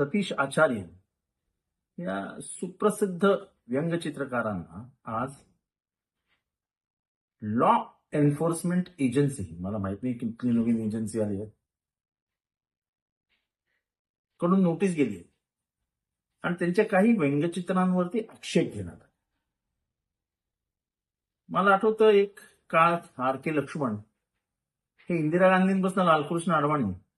सतीश आचार्य या सुप्रसिद्ध व्यंगचित्रकारांना आज लॉ एन्फोर्समेंट एजन्सी मला माहीत नाही किती नवीन एजन्सी आली आहे कडून नोटीस गेली आहे. आणि त्यांच्या काही व्यंगचित्रांवरती आक्षेप घेण्यात आला. मला आठवतं एक काळ आर के लक्ष्मण हे इंदिरा गांधींपासून लालकृष्ण अडवाणी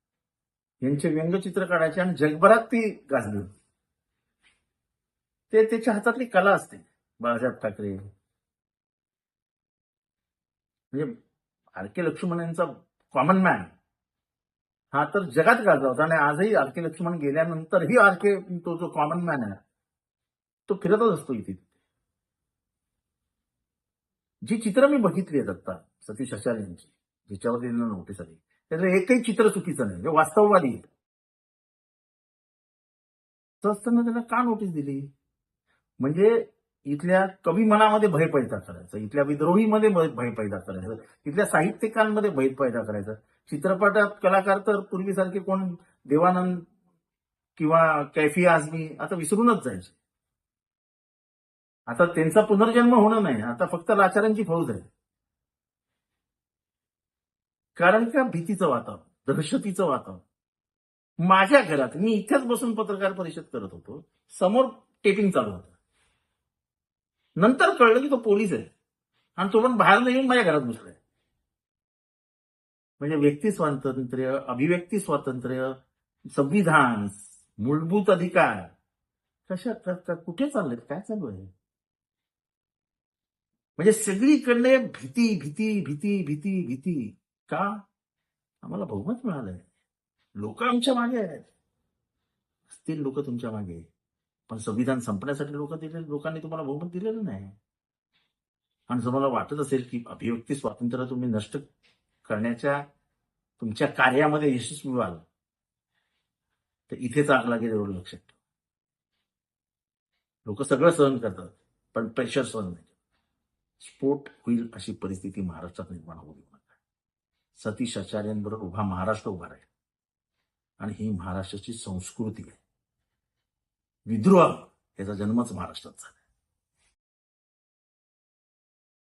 यांचे व्यंगचित्र काढायचे आणि जगभरात ती गाजली. होती. ते त्याच्या हातातली कला असते बाळासाहेब ठाकरे. म्हणजे आर के लक्ष्मण यांचा कॉमन मॅन हा तर जगात गाजला होता आणि आजही आर के लक्ष्मण गेल्यानंतरही आर के तो जो कॉमन मॅन आहे तो फिरतच असतो इथे. जी चित्र मी बघितली आहेत आता सतीश आचार्य यांची ज्याच्यावर दिलेलं नोटीस आली. त्याचं एकही चित्र चुकीचं नाही हे वास्तववादी तर असताना त्याला का नोटीस दिली? म्हणजे इथल्या कवी मनामध्ये भय पैदा करायचं इथल्या विद्रोहीमध्ये भय भय पैदा करायचं इथल्या साहित्यिकांमध्ये भय पैदा करायचं. चित्रपटात कलाकार तर पूर्वीसारखे कोण देवानंद किंवा कैफी आझमी आता विसरूनच जायचे. आता त्यांचा पुनर्जन्म होणं नाही आता फक्त लाचारांची फौज आहे. कारण का भीतीचं वातावरण दहशतीचं वातावरण? माझ्या घरात मी इथेच बसून पत्रकार परिषद करत होतो. समोर टेपिंग चालू होतं. नंतर कळलं की तो पोलीस आहे. आणि तो पण बाहेर येऊन माझ्या घरात घुसलाय म्हणजे व्यक्ती स्वातंत्र्य अभिव्यक्ती स्वातंत्र्य संविधान मूलभूत अधिकार कशा कुठे चाललेत? काय चालू आहे? म्हणजे सगळीकडे भीती भीती भीती भीती भीती. का? आम्हाला बहुमत मिळालंय. लोक आमच्या मागे आहेत. असतील लोक तुमच्या मागे. पण संविधान संपण्यासाठी लोक दिले लोकांनी तुम्हाला बहुमत दिलेलं नाही. आणि तुम्हाला मला वाटत असेल की अभिव्यक्ती स्वातंत्र्य तुम्ही नष्ट करण्याच्या तुमच्या कार्यामध्ये यशस्वी व्हाल तर इथेच आग लागेल एवढं लक्षात ठेवा. लोक सगळं सहन करतात पण प्रेशर सहन नाही स्फोट होईल अशी परिस्थिती महाराष्ट्रात निर्माण होऊ देऊ सतीश आचार्यांबरोबर उभा महाराष्ट्र उभा राहील. आणि ही महाराष्ट्राची संस्कृती आहे. विद्रोह याचा जन्मच महाराष्ट्रात झाला.